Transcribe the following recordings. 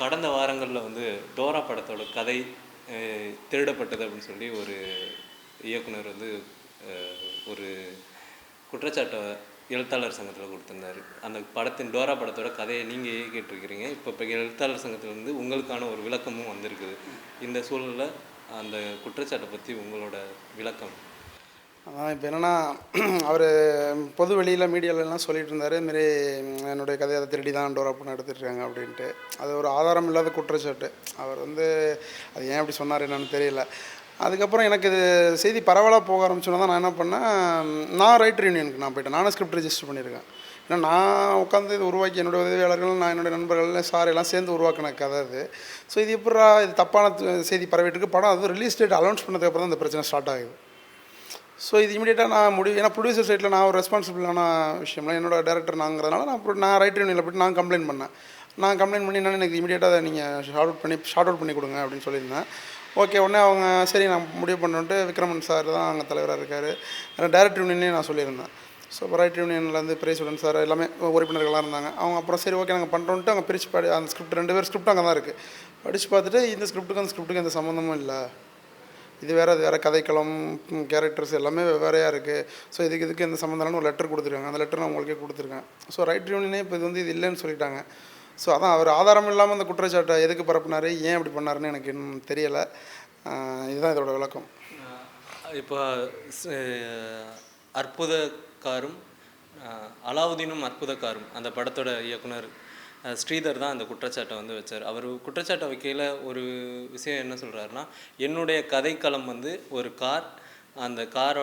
கடந்த வாரங்களில் வந்து டோரா படத்தோட கதை திருடப்பட்டது அப்படின்னு சொல்லி ஒரு இயக்குனர் வந்து ஒரு குற்றச்சாட்டை எழுத்தாளர் சங்கத்தில் கொடுத்துருந்தாரு. அந்த படத்தின் டோரா படத்தோட கதையை நீங்கள் இயக்கிட்டுருக்கிறீங்க இப்போ இப்போ எழுத்தாளர் சங்கத்தில் வந்து உங்களுக்கான ஒரு விளக்கமும் வந்திருக்குது. இந்த சூழலில் அந்த குற்றச்சாட்டை பற்றி உங்களோட விளக்கம்? அதான் இப்போ என்னென்னா அவர் பொது வெளியில் மீடியாலெலாம் சொல்லிட்டு இருந்தார் இதுமாரி என்னுடைய கதையை அதை திருடி தான் டோரா பண்ண எடுத்துருக்காங்க அப்படின்ட்டு. அது ஒரு ஆதாரம் இல்லாத குற்றச்சாட்டு. அவர் வந்து அது ஏன் அப்படி சொன்னார் என்னன்னு தெரியல. அதுக்கப்புறம் எனக்கு இது செய்தி பரவலாக போக ஆரம்பிச்சோன்னா தான் நான் என்ன பண்ணேன் நான் ரைட்டர் யூனியனுக்கு நான் போயிட்டேன். நானும் ஸ்கிரிப்ட் ரெஜிஸ்டர் பண்ணியிருக்கேன். ஏன்னா நான் உட்காந்து இது உருவாக்கி என்னுடைய உதவியாளர்கள் நான் என்னுடைய நண்பர்கள் சார் எல்லாம் சேர்ந்து உருவாக்கின கதை அது. ஸோ இது எப்படா இது தப்பான செய்தி பரவிட்டு இருக்கு. படம் அது ரிலீஸ் டேட் அனௌன்ஸ் பண்ணதுக்கப்புறம் தான் இந்த பிரச்சனை ஸ்டார்ட் ஆகுது. ஸோ இது இமீடியட்டாக நான் முடிவு ஏன்னா ப்ரொடியூசர் சைட்டில் நான் ஒரு ரெஸ்பான்சிபிளான விஷயம்லாம் என்னோட டேரக்டர் நாங்கிறதுனால நான் pro- நான் ரைட்டர் யூனியனில் போய்ட்டு நான் கம்ப்ளைண்ட் பண்ணேன். நான் கம்ப்ளைண்ட் பண்ணி என்னென்னு எனக்கு இமீடியட்டாக அதை நீங்கள் ஷார்ட் அவுட் பண்ணி ஷார்ட் அவுட் பண்ணி கொடுங்க அப்படின்னு சொல்லியிருந்தேன். ஓகே உடனே அவங்க சரி நான் முடிவு பண்ணுன்ட்டு விக்ரமன் சார் தான் அங்கே தலைவராக இருக்கார். டேரக்டர் யூனியனே நான் சொல்லியிருந்தேன். ஸோ ரைட் ரைட்டர் யூனியன்லேருந்து பிரேசுடன் சார் எல்லாமே உறுப்பினர்களாக இருந்தாங்க. அவங்க அப்புறம் சரி ஓகே நாங்கள் பண்ணுறோன்ட்டு அங்கே பிரித்து படி அந்த ஸ்கிரிப்ட் ரெண்டு பேர் ஸ்கிரிப்ட் அங்கே தான் இருக்குது படித்து பார்த்துட்டு இந்த ஸ்கிரிப்ட்டுக்கும் அந்த ஸ்கிரிப்ட்டுக்கும் எந்த சம்மந்தமும் இல்லை. இது வேறு அது வேறு கதைக்களம் கேரக்டர்ஸ் எல்லாமே வெவ்வேறையாக இருக்குது ஸோ இதுக்கு இதுக்கு எந்த சம்மந்தம்னு ஒரு லெட்டர் கொடுத்துருக்காங்க. அந்த லெட்டர் நான் உங்களுக்கே கொடுத்துருக்கேன். ஸோ ரைட் யூனியனே இப்போ இது வந்து இது இல்லைன்னு சொல்லிட்டாங்க. ஸோ அதான் அவர் ஆதாரம் இல்லாமல் அந்த குற்றச்சாட்டை எதுக்கு பரப்புனார் ஏன் அப்படி பண்ணாருன்னு எனக்கு இன்னும் தெரியலை. இதுதான் இதோட விளக்கம். இப்போ அற்புதக்காரும் அலாவுதீனும் அற்புதக்காரும் அந்த படத்தோட இயக்குனர் ஸ்ரீதர் தான் அந்த குற்றச்சாட்டை வந்து வச்சார். அவர் குற்றச்சாட்டை வைக்கையில் ஒரு விஷயம் என்ன சொல்கிறாருன்னா என்னுடைய கதைக்களம் வந்து ஒரு கார் அந்த காரை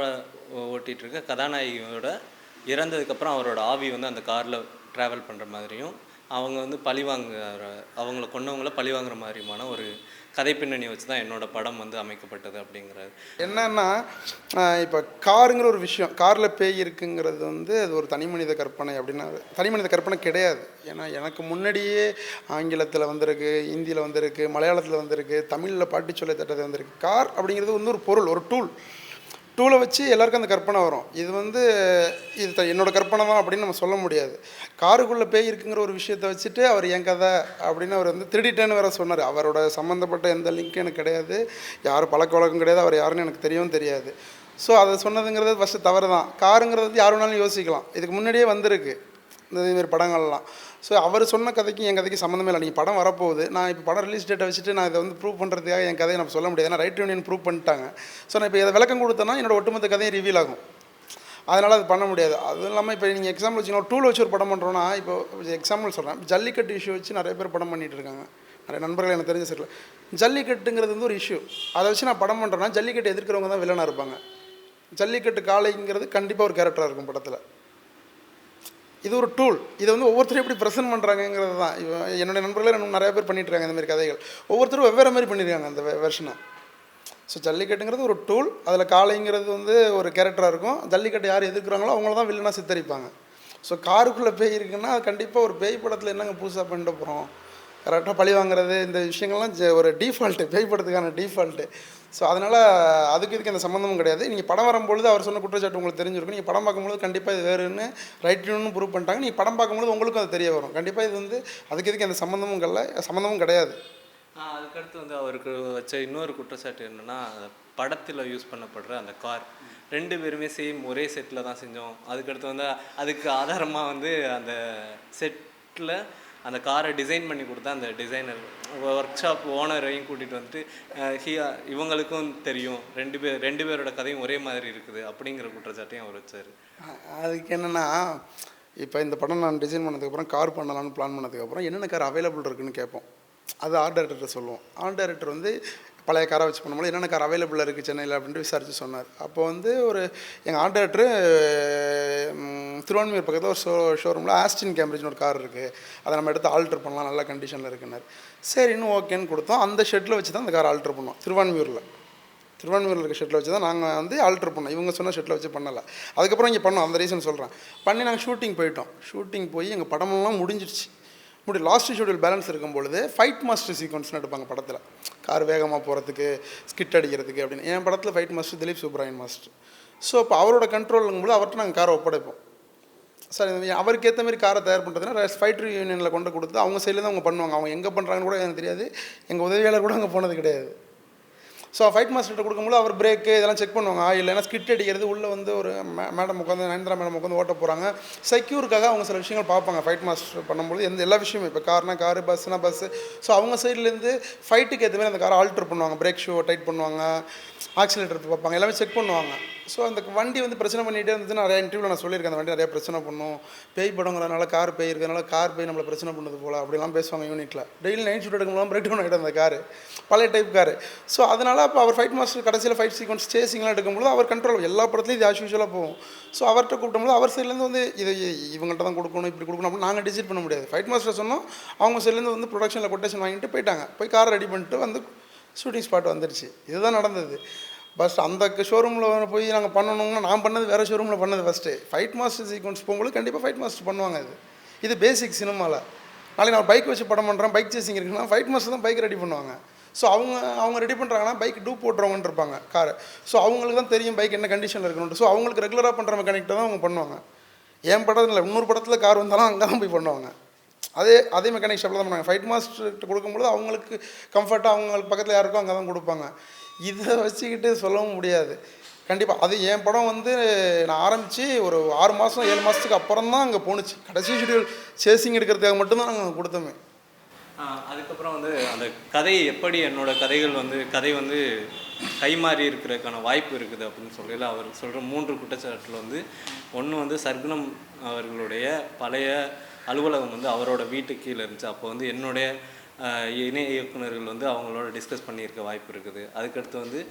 ஓட்டிகிட்டு இருக்க கதாநாயகியோட இறந்ததுக்கப்புறம் அவரோட ஆவி வந்து அந்த காரில் ட்ராவல் பண்ணுற மாதிரியும் அவங்க வந்து பழி வாங்குற அவங்கள கொண்டவங்கள பழி வாங்குற மாதிரியுமான ஒரு கதை பின்னணி வச்சு தான் என்னோட படம் வந்து அமைக்கப்பட்டது அப்படிங்கிறாரு. என்னன்னா இப்போ காருங்கிற ஒரு விஷயம் காரில் பேய் இருக்குங்கிறது வந்து அது ஒரு தனி மனித கற்பனை அப்படின்னா தனி மனித கற்பனை கிடையாது. ஏன்னா எனக்கு முன்னாடியே ஆங்கிலத்தில் வந்திருக்கு ஹிந்தியில் வந்திருக்கு மலையாளத்தில் வந்திருக்கு தமிழில் பாட்டி சொல்ல தட்டது வந்திருக்கு. கார் அப்படிங்கிறது வந்து ஒரு பொருள் ஒரு டூல் டூலை வச்சு எல்லாருக்கும் அந்த கற்பனை வரும். இது வந்து இது த- என்னோடய கற்பனை தான் அப்படின்னு நம்ம சொல்ல முடியாது. காருக்குள்ளே பேய் இருக்குங்கிற ஒரு விஷயத்தை வச்சுட்டு அவர் என் கதை அப்படின்னு அவர் வந்து திருடிட்டேன்னு வேற சொன்னார். அவரோட சம்மந்தப்பட்ட எந்த லிங்க்கும் எனக்கு கிடையாது. யார் பழக்க வழக்கம் கிடையாது. அவர் யாருன்னு எனக்கு தெரியவும் தெரியாது. ஸோ அதை சொன்னதுங்கிறது ஃபஸ்ட்டு தவறு தான் காருங்கிறது யார் வேணாலும் யோசிக்கலாம். இதுக்கு முன்னாடியே வந்திருக்கு. இதுமாரி படங்கள்லாம். ஸோ அவர் சொன்ன கதைக்கும் என் கதைக்கு சம்மந்தமே இல்லை. நீங்கள் படம் வரப்போகுது. நான் இப்போ படம் ரிலீஸ் டேட்டை வச்சுட்டு நான் இதை வந்து ப்ரூவ் பண்ணுறதுக்காக என் கதையை நான் சொல்ல முடியாது. ஏன்னா ரைட் யூனியன் ப்ரூவ் பண்ணிட்டாங்க. ஸோ நான் இப்போ இதை விளக்கம் கொடுத்தேன்னா என்னோட ஒட்டுமொத்த கதையும் ரிவீல் ஆகும். அதனால் அது பண்ண முடியாது. அதுவும் இல்லாமல் இப்போ நீங்கள் எக்ஸாம்பிள் வச்சுக்கணும் டூல் வச்சு ஒரு படம் பண்ணுறோன்னா இப்போ எக்ஸாம்பிள் சொல்கிறேன் ஜல்லிக்கட்டு இஷ்யூ வச்சு நிறைய பேர் படம் பண்ணிகிட்டு இருக்காங்க. நிறைய நண்பர்கள் எனக்கு தெரிஞ்ச சர்க்கிள் ஜல்லிக்கட்டுங்கிறது வந்து ஒரு இஷ்யூ அதை வச்சு நான் படம் பண்ணுறேன்னா ஜல்லிக்கட்டு எதிர்க்கிறவங்க தான் வில்லனாக இருப்பாங்க. ஜல்லிக்கட்டு காளைங்கிறது கண்டிப்பாக ஒரு கேரக்டராக இருக்கும் படத்தில். இது ஒரு டூல் இதை வந்து ஒவ்வொருத்தரும் எப்படி ப்ரெசென்ட் பண்ணுறாங்கங்கிறது தான். என்னுடைய நண்பர்களே நம்ம நிறைய பேர் பண்ணிட்டு இந்த மாதிரி கதைகள். ஒவ்வொருத்தரும் வெவ்வேறு மாதிரி பண்ணியிருக்காங்க அந்த வெர்ஷனை ஸோ ஜல்லிக்கட்டுங்கிறது ஒரு டூல் அதில் காளைங்கிறது வந்து ஒரு கேரக்டராக இருக்கும். ஜல்லிக்கட்டு யார் எதிர்க்கிறாங்களோ அவங்கள தான் வில்லனாக சித்தரிப்பாங்க. ஸோ காருக்குள்ளே பேய் இருக்குன்னா அது கண்டிப்பாக ஒரு பேய் படத்தில் என்னங்க புதுசாக பண்ணிட்டு போகிறோம் கரெக்டாக பழி வாங்குறது இந்த விஷயங்கள்லாம் ஒரு டீஃபால்ட்டு பேய் படத்துக்கான டீஃபால்ட்டு ஸோ அதனால் அதுக்கு இதுக்கு எந்த சம்மந்தமும் கிடையாது. நீங்கள் படம் வரும்பொழுது அவர் சொன்ன குற்றச்சாட்டு உங்களுக்கு தெரிஞ்சிருக்கும். நீங்கள் படம் பார்க்கும்போது கண்டிப்பாக இது வேறுன்னு ரைட்டுன்னு ப்ரூவ் பண்ணிட்டாங்க. நீங்கள் படம் பார்க்கும்போது உங்களுக்கும் அது தெரிய வரும். கண்டிப்பாக இது வந்து அதுக்கு இதுக்கு எந்த சம்மந்தமும் இல்லை சம்மந்தமும் கிடையாது. அதுக்கடுத்து வந்து அவருக்கு வச்ச இன்னொரு குற்றச்சாட்டு என்னென்னா படத்தில் யூஸ் பண்ணப்படுற அந்த கார் ரெண்டு பேருமே சேம் ஒரே செட்டில் தான் செஞ்சோம். அதுக்கடுத்து வந்து அதுக்கு ஆதாரமாக வந்து அந்த செட்டில் அந்த காரை டிசைன் பண்ணி கொடுத்தா அந்த டிசைனர் ஒர்க் ஷாப் ஓனரையும் கூட்டிகிட்டு வந்துட்டு ஹி இவங்களுக்கும் தெரியும். ரெண்டு பேர் ரெண்டு பேரோட கதையும் ஒரே மாதிரி இருக்குது. அப்படிங்கிற குற்றச்சாட்டையும் அவர் வச்சார். அதுக்கு என்னென்னா இப்போ இந்த படம் நான் டிசைன் பண்ணதுக்கப்புறம் கார் பண்ணலாம்னு பிளான் பண்ணதுக்கப்புறம் என்னென்ன கார் அவைலபிள் இருக்குன்னு கேட்போம். அது ஆர்ட் டைரக்டர்கிட்ட சொல்லுவோம். ஆர்ட் டைரக்டர் வந்து பழைய காரை வச்சு பண்ணும்போது என்னென்ன கார் அவைலபிள் இருக்குது சென்னையில் அப்படின்ட்டு விசாரித்து சொன்னார். அப்போ வந்து ஒரு எங்கள் ஆர்ட் டைரக்டர் திருவான்மையூர் பக்கத்தில் ஒரு ஷோ ஷோரூமில் ஆஸ்டின் கேம்பிரிட்ஜ்னு ஒரு கார் இருக்குது அதை நம்ம எடுத்து ஆல்ட்ரு பண்ணலாம் நல்ல கண்டிஷனில் இருக்குன்னாரு. சரின்னு ஓகேன்னு கொடுத்தோம். அந்த ஷெட்டில் வச்சு தான் அந்த கார் ஆல்ட்ரு பண்ணோம் திருவான்மியூரில். திருவான்மையூரில் இருக்க ஷெட்டில் வச்சு தான் நாங்கள் வந்து ஆல்ட்ரு பண்ணோம். இவங்க சொன்ன ஷெட்டில் வச்சு பண்ணலை. அதுக்கப்புறம் இங்கே பண்ணோம் அந்த ரீசன் சொல்கிறேன் பண்ணி நாங்கள் ஷூட்டிங் போயிட்டோம். ஷூட்டிங் போய் எங்கள் படமெல்லாம் முடிஞ்சிடுச்சு முடி லாஸ்ட் ஷெடியூல் பேலன்ஸ் இருக்கும் பொழுது ஃபைட் மாஸ்டர் சீக்வன்ஸ்னு எடுப்பாங்க படத்தில். கார் வேகமாக போகிறதுக்கு ஸ்கிட் அடிக்கிறதுக்கு அப்படின்னு. என் படத்தில் fight master Dilip Subbarayan master so அப்போ அவரோட கண்ட்ரோலுங்கும் போது அவர்கிட்ட நாங்கள் காரை ஒப்படைப்போம் சார் அவருக்கு ஏற்ற மாதிரி காரை தயார் பண்ணுறதுனா ஃபைட்டர் யூனியனில் கொண்டு கொடுத்து அவங்க சைடில் தான் அவங்க பண்ணுவாங்க. அவங்க எங்கே பண்ணுறாங்கன்னு கூட எனக்கு தெரியாது. எங்கள் உதவியாளர் கூட அங்கே போனது கிடையாது. ஸோ ஃபைட் மாஸ்டர்கிட்ட கொடுக்கும்போது அவர் பிரேக்கு இதெல்லாம் செக் பண்ணுவாங்க. ஆயில் ஏன்னா ஸ்கிட் அடிக்கிறது உள்ளே வந்து ஒரு மே மேடம் உட்காந்து நயன்தரா மேடம் உட்காந்து ஓட்ட போகிறாங்க செக்யூருக்காக அவங்க சில விஷயங்கள் பார்ப்பாங்க. ஃபைட் மாஸ்டர் பண்ணும்போது எந்த எல்லா விஷயமும் இப்போ கார்னா காரு பஸ்னா பஸ்ஸு ஸோ அவங்க சைட்லேருந்து ஃபைட்டுக்கு ஏற்ற மாதிரி அந்த காரை ஆல்ட்ரு பண்ணுவாங்க. பிரேக் ஷூ டைட் பண்ணுவாங்க. ஆக்சிலேட்டர் பார்ப்பாங்க. எல்லாமே செக் பண்ணுவாங்க. ஸோ அந்த வண்டி வந்து பிரச்சனை பண்ணிகிட்டே இருந்துச்சு நிறையா இன்டர்வியூவில் நான் சொல்லியிருக்கேன் அந்த வண்டி நிறைய பிரச்சனை பண்ணும். பேய் படங்கிறதுனால கார் பேய் இருக்கிறதுனால கார் பேய் நம்மளை பிரச்சனை பண்ணுது போல் அப்படிலாம் பேசுவாங்க யூனிட்டில் டெய்லி நைட் ஷூட் எடுக்கும்போது பிரேக் டவுன் ஆகிடும் அந்த கார் பழைய டைப் கார் ஸோ அதனால் அப்போ அவர் ஃபைட் மாஸ்டர் கடைசியில் ஃபைட் சீக்வன்ஸ் சேசிங்லாம் எடுக்கும்போது அவர் கண்ட்ரோல் எல்லா படத்துலையும் இது ஆஸ் போகும். ஸோ அவர்கிட்ட கூப்பிடும்போது அவர் சைட்லேருந்து வந்து இது இவங்கள்ட்ட தான் கொடுக்கணும் இப்படி கொடுக்கணும் அப்படின்னு நாங்கள் டிசைட் பண்ண முடியாது. ஃபைட் மாஸ்டர் சொன்னோம் அவங்க சைட்லேருந்து வந்து ப்ரொடக்ஷனில் கொட்டேஷன் வாங்கிட்டு போயிட்டாங்க. போய் காரை ரெடி பண்ணிட்டு வந்து ஷூட்டிங் ஸ்பாட் வந்துடுச்சு இதுதான் நடந்தது. பஸ் அந்த ஷோரூமில் போய் நாங்கள் பண்ணணும்னா நான் பண்ணது வேறு ஷோரூமில் பண்ணது ஃபஸ்ட்டு ஃபைட் மாஸ்டர் சீக்வன்ஸ் போகும்போது கண்டிப்பாக ஃபைட் மாஸ்டர் பண்ணுவாங்க இது இது பேசிக் சினிமாவில் நாளைக்கு நான் பைக் வச்சு படம் பண்ணுறேன் பைக் சேசிங் இருக்குன்னா ஃபைட் மாஸ்டர் தான் பைக் ரெடி பண்ணுவாங்க. ஸோ அவங்க அவங்க ரெடி பண்ணுறாங்கன்னா பைக் டூ போட்டுறவங்கன்னு இருப்பாங்க கார் ஸோ அவங்களுக்கு தான் தெரியும் பைக் என்ன கண்டிஷனில் இருக்கணும் ஸோ அவங்களுக்கு ரெகுலராக பண்ணுற மெக்கானிக்கிட்ட தான் அவங்க பண்ணுவாங்க. என் படத்தில் இல்லை இன்னொரு படத்தில் கார் வந்தாலும் அங்கே தான் போய் பண்ணுவாங்க. அதே அதே மெக்கானிக் ஷாப்பில் தான் பண்ணுவாங்க. ஃபைட் மாஸ்டர்கிட்ட கொடுக்கும்போது அவங்களுக்கு கம்ஃபர்ட்டாக அவங்களுக்கு பக்கத்தில் யாருக்கோ அங்கே தான் கொடுப்பாங்க. இதை வச்சுக்கிட்டு சொல்லவும் முடியாது. கண்டிப்பாக அது என் படம் வந்து நான் ஆரம்பித்து ஒரு ஆறு மாதம் ஏழு மாதத்துக்கு அப்புறம் தான் அங்கே போணுச்சு. கடைசி ஷெடியூல் சேசிங் எடுக்கிறதுக்காக மட்டும்தான் நாங்கள் கொடுத்தோமே. அதுக்கப்புறம் வந்து அந்த கதை எப்படி என்னோட கதைகள் வந்து கதை வந்து கைமாறி இருக்கிறதுக்கான வாய்ப்பு இருக்குது அப்படின்னு சொல்லல அவர் சொல்கிற மூன்று குற்றச்சாட்டில் வந்து ஒன்று வந்து சர்க்குணம் அவர்களுடைய பழைய அலுவலகம் வந்து அவரோட வீட்டு கீழே இருந்துச்சு. அப்போ வந்து என்னுடைய இணை இயக்குனர்கள் வந்து அவங்களோட டிஸ்கஸ் பண்ணியிருக்க வாய்ப்பு இருக்குது. அதுக்கடுத்து வந்து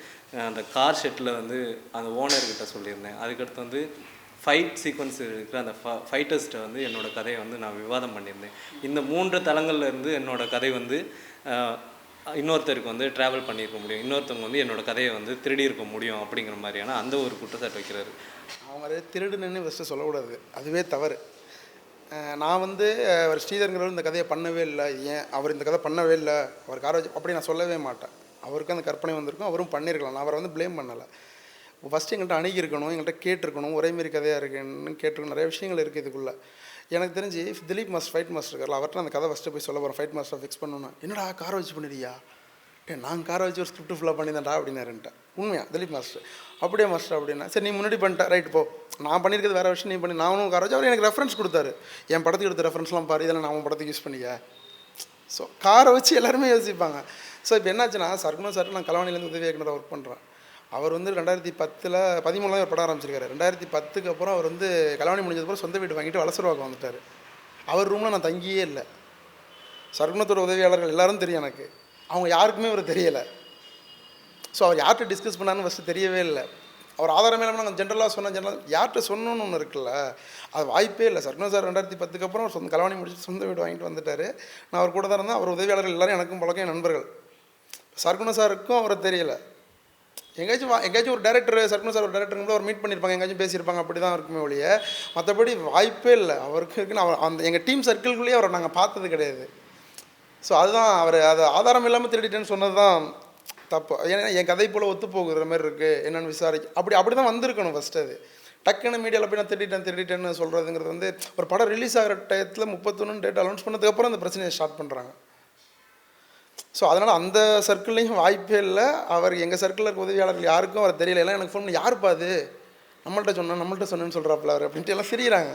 அந்த கார் ஷெட்டில் வந்து அந்த ஓனர்கிட்ட சொல்லியிருந்தேன். அதுக்கடுத்து வந்து ஃபைட் சீக்வன்ஸ் இருக்கிற அந்த ஃபைட்டர்ஸ்ட்டை வந்து என்னோடய கதையை வந்து நான் விவாதம் பண்ணியிருந்தேன். இந்த மூன்று தளங்கள்லேருந்து இருந்து கதை வந்து இன்னொருத்தருக்கு வந்து ட்ராவல் பண்ணியிருக்க முடியும். இன்னொருத்தவங்க வந்து என்னோடய கதையை வந்து திருடி இருக்க முடியும் அப்படிங்கிற மாதிரியான அந்த ஒரு குற்றச்சாட்டு வைக்கிறாரு. அவங்க திருடுன்னு ஃபஸ்ட்டு சொல்லக்கூடாது. அதுவே தவறு. நான் வந்து அவர் ஸ்ரீதருங்கிறவர் இந்த கதையை பண்ணவே இல்லை. ஏன்? அவர் இந்த கதை பண்ணவே இல்லை. அவர் கார வச்சு அப்படி நான் சொல்லவே மாட்டேன். அவருக்கு அந்த கற்பனை வந்திருக்கும். அவரும் பண்ணியிருக்கலாம் நான் அவரை வந்து ப்ளேம் பண்ணலை. ஃபஸ்ட்டு எங்கள்கிட்ட அணுகியிருக்கணும். எங்கள்கிட்ட கேட்டிருக்கணும். ஒரே மாரி கதையாக இருக்குன்னு கேட்டிருக்கணும். நிறைய விஷயங்கள் இருக்குது இதுக்குள்ளே. எனக்கு தெரிஞ்சு திலீப் மாஸ்டர் ஃபைட் மாஸ்டர் இருக்கார்ல அவர்கிட்ட அந்த கதை ஃபஸ்ட்டு போய் சொல்ல போகிறேன் ஃபைட் மாஸ்டர் ஃபிக்ஸ் பண்ணணும் என்னடா காரை வச்சு பண்ணிடுறியா ஏ நான் காரை வச்சு ஒரு ஸ்கிரிப்ட் ஃபுல்லாக பண்ணியிருந்தேன்டா அப்படின்னாருன்ட்ட. உண்மையா? திலீப் மாஸ்டர் அப்படியே மாஸ்டர் அப்படின்னா சரி நீ முன்னாடி பண்ணிட்ட. ரைட் போ. நான் பண்ணியிருக்கிறது வேறு விஷயம் நீ பண்ணி நானும் காரை வச்சு அவர் எனக்கு ரெஃபரன்ஸ் கொடுத்தாரு. என் படத்துக்கு எடுத்த ரெஃபரன்ஸ்லாம் பாரு இதெல்லாம் நான் உன் படத்துக்கு யூஸ் பண்ணிக்க. ஸோ காரை வச்சு எல்லாருமே யோசிப்பாங்க. ஸோ இப்போ என்னாச்சுன்னா சர்க்குணம் சார் நான் கலவாணிலேருந்து உதவி இயக்குனர் ஒர்க் பண்ணுறேன் அவர் வந்து ரெண்டாயிரத்தி பத்தில் பதிமூணுல ஒரு படம் ஆரம்பிச்சிருக்காரு. ரெண்டாயிரத்தி பத்துக்கு அப்புறம் அவர் வந்து கலவாணி முடிஞ்சதுக்கப்புறம் சொந்த வீடு வாங்கிட்டு வளசருவாக்கம் வந்துட்டார். அவர் ரூமில் நான் தங்கியே இல்லை. சர்க்குணத்தோட உதவியாளர்கள் எல்லாரும் தெரியும் எனக்கு. அவங்க யாருக்குமே அவர் தெரியலை. ஸோ அவர் யார்கிட்ட டிஸ்கஸ் பண்ணான்னு ஃபஸ்ட்டு தெரியவே இல்லை. அவர் ஆதாரமே இல்லாமல் நாங்கள் ஜென்ரலாக சொன்னால் ஜென்ரல் யார்கிட்ட சொன்னோன்னு ஒன்று இருக்குல்ல அது வாய்ப்பே இல்லை. சர்க்குணம் சார் ரெண்டாயிரத்தி பத்துக்கு அப்புறம் அவர் சொந்த கலவாணி முடிச்சு சொந்த வீடு வாங்கிட்டு வந்துட்டார். நான் அவர் கூட தான் இருந்தேன். அவர் உதவியாளர்கள் எல்லாரும் எனக்கும் பழக்கம் என் நண்பர்கள். சர்க்குணம் சாருக்கும் அவரை தெரியலை. எங்கேயாச்சும் வா எங்கேயாச்சும் ஒரு டேரக்டர் சர்க்குணம் சார் ஒரு டேரக்டர் கூட அவர் மீட் பண்ணியிருப்பாங்க எங்கேயாச்சும் பேசியிருப்பாங்க. அப்படி தான் இருக்குமே ஒழிய மற்றபடி வாய்ப்பே இல்லை. அவருக்கு இருக்குன்னு அவர் அந்த எங்கள் டீம் சர்க்கிள்குள்ளேயே அவரை நாங்கள் பார்த்தது கிடையாது. ஸோ அதுதான் அவர் அதை ஆதாரம் இல்லாமல் திருடிட்டேன்னு சொன்னது தான் தப்பு. ஏன்னா என் கதை போல் ஒத்து போகிற மாதிரி இருக்குது என்னென்னு விசாரிக்க அப்படி அப்படி தான் வந்திருக்கணும் ஃபஸ்ட்டு அது. டக்குன்னு மீடியாவில் போய் நான் திருடிட்டேன் திருடிட்டேன்னு சொல்கிறதுங்கிறது வந்து ஒரு படம் ரிலீஸ் ஆகிற டயத்தில் முப்பத்தொன்னு டேட் அனௌன்ஸ் பண்ணதுக்கப்புறம் அந்த பிரச்சனையை ஸ்டார்ட் பண்ணுறாங்க ஸோ அதனால் அந்த சர்க்கிள்லேயும் வாய்ப்பே இல்லை. அவர் எங்கள் சர்க்கிளில் இருக்க உதவியாளர்கள் யாருக்கும் அவர் தெரியல. எல்லாம் எனக்கு ஃபோன் யாருப்பா அது? நம்மள்கிட்ட சொன்னேன் நம்மள்கிட்ட சொன்னேன்னு சொல்கிறாப்புல அவர் அப்படின்ட்டு எல்லாம் சிரிக்கிறாங்க.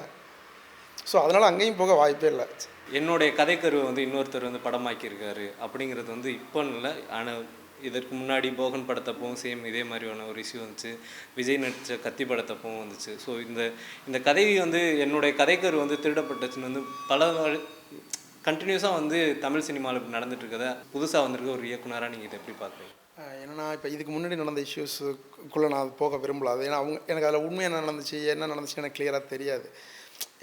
ஸோ அதனால் அங்கேயும் போக வாய்ப்பே இல்லை. என்னுடைய கதைக்கருவை வந்து இன்னொருத்தர் வந்து படமாக்கியிருக்காரு அப்படிங்கிறது வந்து இப்போ இல்லை. ஆனால் இதற்கு முன்னாடி போகன் படத்தப்பவும் சேம் இதே மாதிரியான ஒரு இஷ்யூ வந்துச்சு. விஜய் நடித்த கத்தி படத்தப்பவும் வந்துச்சு. ஸோ இந்த இந்த கதை வந்து என்னுடைய கதைக்கரு வந்து திருடப்பட்டுச்சுன்னு வந்து பல கண்டினியூஸாக வந்து தமிழ் சினிமாவில் நடந்துட்டு இருக்கதை புதுசாக வந்திருக்க ஒரு இயக்குனராக நீங்கள் இதை எப்படி பார்க்குறீங்க? என்னன்னா இப்போ இதுக்கு முன்னாடி நடந்த இஷ்யூஸுக்குள்ளே நான் போக விரும்பல. அது ஏன்னா அவங்க எனக்கு அதில் உண்மை என்ன நடந்துச்சு என்ன நடந்துச்சு எனக்கு கிளியராக தெரியாது.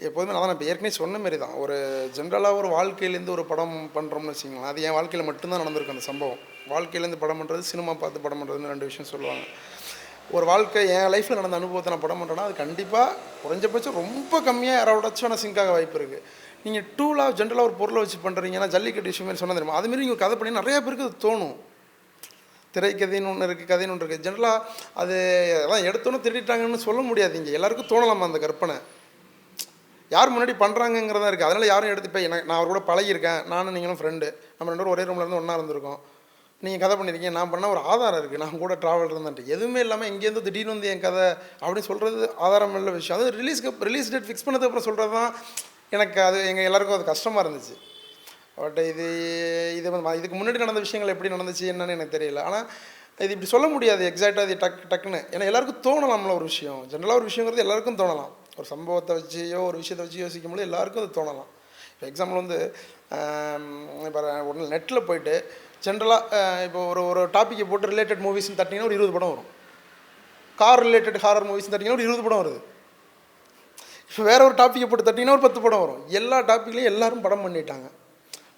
எப்போதுமே நான் தான் இப்போ ஏற்கனவே சொன்ன மாரி தான். ஒரு ஜென்ரலாக ஒரு வாழ்க்கையிலேருந்து ஒரு படம் பண்ணுறோம்னு வச்சிங்களேன் அது என் வாழ்க்கையில் மட்டும்தான் நடந்திருக்கு அந்த சம்பவம். வாழ்க்கையிலேருந்து படம் பண்ணுறது சினிமா பார்த்து படம் பண்ணுறதுன்னு ரெண்டு விஷயம் சொல்லுவாங்க. ஒரு வாழ்க்கை என் லைஃப்பில் நடந்த அனுபவத்தை நான் படம் பண்ணுறேன்னா அது கண்டிப்பாக குறைஞ்சபட்சம் ரொம்ப கம்மியாக யாரோடச்சும் ஆனால் சிங்காக வாய்ப்பு இருக்குது நீங்கள் டூலாக ஜென்ரலாக ஒரு பொருளை வச்சு பண்ணுறீங்கன்னா ஜல்லிக்கட்டு விஷயம் மாதிரி சொன்ன தெரியுமா? அதுமாரி நீங்கள் கதை பண்ணி நிறையா பேருக்கு அது தோணும். திரைக்கதைன்னு ஒன்று இருக்குது கதைன்னு ஒன்று இருக்குது ஜென்ரலாக அது அதான் எடுத்தோன்னே திருடிட்டாங்கன்னு சொல்ல முடியாது இங்கே. எல்லாருக்கும் தோணலாமா அந்த கற்பனை? யார் முன்னாடி பண்ணுறாங்கங்கிறதா இருக்குது அதனால் யாரும் எடுத்து இப்போ எனக்கு நான் அவர் கூட பழகியிருக்கேன். நானும் நீங்களும் ஃப்ரெண்டு நம்ம ரெண்டு பேரும் ஒரே ரூமில் இருந்து ஒன்றா இருந்திருக்கோம். நீங்கள் கதை பண்ணியிருக்கீங்க நான் பண்ண ஒரு ஆதாரம் இருக்குது நான் கூட ட்ராவல் இருந்தேன்ட்டு. எதுவுமே இல்லாமல் இங்கேருந்து திடீர்னு வந்து என் கதை அப்படின்னு சொல்கிறது ஆதாரம் உள்ள விஷயம். அது ரிலீஸ்க்கு ரிலீஸ் டேட் ஃபிக்ஸ் பண்ணதுக்கப்புறம் சொல்கிறது தான் எனக்கு அது எங்கள் எல்லாருக்கும் அது கஷ்டமாக இருந்துச்சு. பட் இது இது இதுக்கு முன்னாடி நடந்த விஷயங்கள் எப்படி நடந்துச்சு என்னன்னு எனக்கு தெரியல. ஆனால் இது இப்படி சொல்ல முடியாது எக்ஸாக்டாக இது டக் டக்குன்னு. ஏன்னா எல்லாருக்கும் தோணலாம்ல ஒரு விஷயம். ஜென்ரலாக ஒரு விஷயங்கிறது எல்லாருக்கும் தோணலாம். ஒரு சம்பவத்தை வச்சியோ ஒரு விஷயத்தை வச்சு யோசிக்கும் போது எல்லாருக்கும் அது தோணலாம். இப்போ எக்ஸாம்பிள் வந்து இப்போ ஒன்று நெட்டில் போயிட்டு ஜென்ரலாக இப்போ ஒரு ஒரு டாப்பிக்கை போட்டு ரிலேட்டட் மூவிஸ்னு தட்டிங்கன்னா ஒரு இருபது படம் வரும். கார் ரிலேட்டட் ஹாரர் மூவிஸ்னு தட்டிங்கன்னா ஒரு இருபது படம் வருது. இப்போ வேறு ஒரு டாப்பிக்கை போட்டு தட்டிங்கன்னா ஒரு பத்து படம் வரும். எல்லா டாப்பிக்லையும் எல்லோரும் படம் பண்ணிட்டாங்க.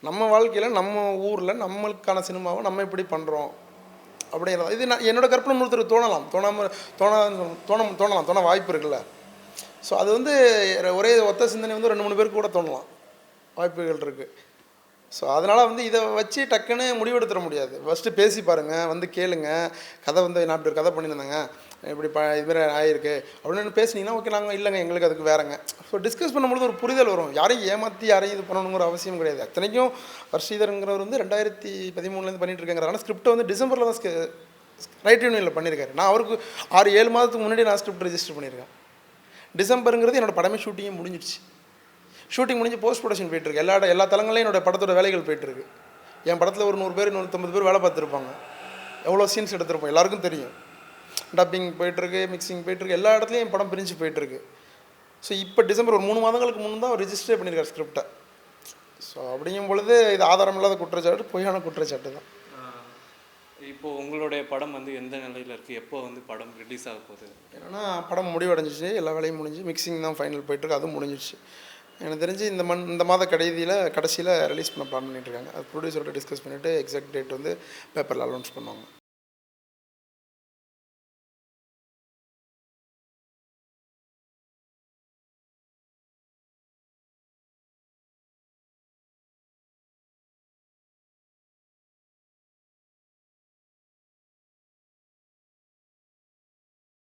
நம்ம வாழ்க்கையில் நம்ம ஊரில் நம்மளுக்கான சினிமாவை நம்ம எப்படி பண்ணுறோம் அப்படிங்கிறது இது நான் என்னோடய கற்பனை முழுத்தருக்கு தோணலாம். தோணாமல் தோணா தோண தோணலாம். தோண வாய்ப்பு இருக்குல்ல. ஸோ அது வந்து ஒரே ஒத்த சிந்தனை வந்து ரெண்டு மூணு பேருக்கு கூட தோணலாம். வாய்ப்புகள் இருக்குது ஸோ அதனால் வந்து இதை வச்சு டக்குன்னு முடிவெடுத்துட முடியாது. ஃபஸ்ட்டு பேசி பாருங்கள் வந்து கேளுங்க. கதை வந்து நான் இப்படி ஒரு கதை பண்ணியிருந்தேங்க. இப்படி ப இதுமாரி ஆயிருக்கு. அப்படின்னு பேசுனீங்கன்னா ஓகே நாங்கள் இல்லைங்க எங்களுக்கு அதுக்கு வேறங்க. ஸோ டிஸ்கஸ் பண்ணும்பொழுது ஒரு புரிதல் வரும். யாரையும் ஏமாற்றி யாரையும் இது பண்ணணுங்கிற அவசியம் கிடையாது. அத்தனைக்கும் வர்ஷீதருங்கிறவர் வந்து ரெண்டாயிரத்தி பதிமூணுலேருந்து பண்ணிட்டு இருக்காங்க ஆனால் ஸ்கிரிப்டை வந்து டிசம்பரில் தான் ரைட் யூனியனில் பண்ணியிருக்காரு. நான் அவருக்கு ஆறு ஏழு மாதத்துக்கு முன்னாடி நான் ஸ்கிரிப்ட் ரெஜிஸ்டர் பண்ணியிருக்கேன். டிசம்பருங்கிறது என்னோடய படமே ஷூட்டிங்கே முடிஞ்சிடுச்சு. ஷூட்டிங் முடிஞ்சு போஸ்ட் ப்ரொடக்ஷன் போயிட்டுருக்கு. எல்லா எல்லா தளங்களையும் என்னோடய படத்தோட வேலைகள் போயிட்டுருக்கு. என் படத்தில் ஒரு நூறு பேர் நூற்றம்பது பேர் வேலை பார்த்துருப்பாங்க. எவ்வளோ சீன்ஸ் எடுத்திருப்போம்? எல்லாருக்கும் தெரியும். டப்பிங் போயிட்டுருக்கு மிக்சிங் போயிட்டுருக்கு எல்லா இடத்துலையும் என் படம் பிரிஞ்சு போயிட்டுருக்கு. ஸோ இப்போ டிசம்பர் ஒரு மூணு மாதங்களுக்கு முன் தான் ரெஜிஸ்டர் பண்ணியிருக்காரு ஸ்கிரிப்டை ஸோ அப்படிங்கும் பொழுது இது ஆதாரம் இல்லாத குற்றச்சாட்டு பொய்யான குற்றச்சாட்டு தான். இப்போது உங்களுடைய படம் வந்து எந்த நிலையில் இருக்குது எப்போ வந்து படம் ரிலீஸ் ஆக போகுது? ஏன்னா படம் முடிவடைஞ்சிச்சு. எல்லா வேலையும் முடிஞ்சு மிக்சிங் தான் ஃபைனல் போயிட்டுருக்கு அதுவும் முடிஞ்சிடுச்சு எனக்கு தெரிஞ்சு இந்த மண் இந்த மாத கடைசியில் கடைசியில் ரிலீஸ் பண்ண பிளான் பண்ணிட்டு இருக்காங்க. அது ப்ரொடியூசர்கிட்ட டிஸ்கஸ் பண்ணிவிட்டு எக்ஸாக்ட் டேட் வந்து பேப்பரில் அனௌன்ஸ் பண்ணுவாங்க.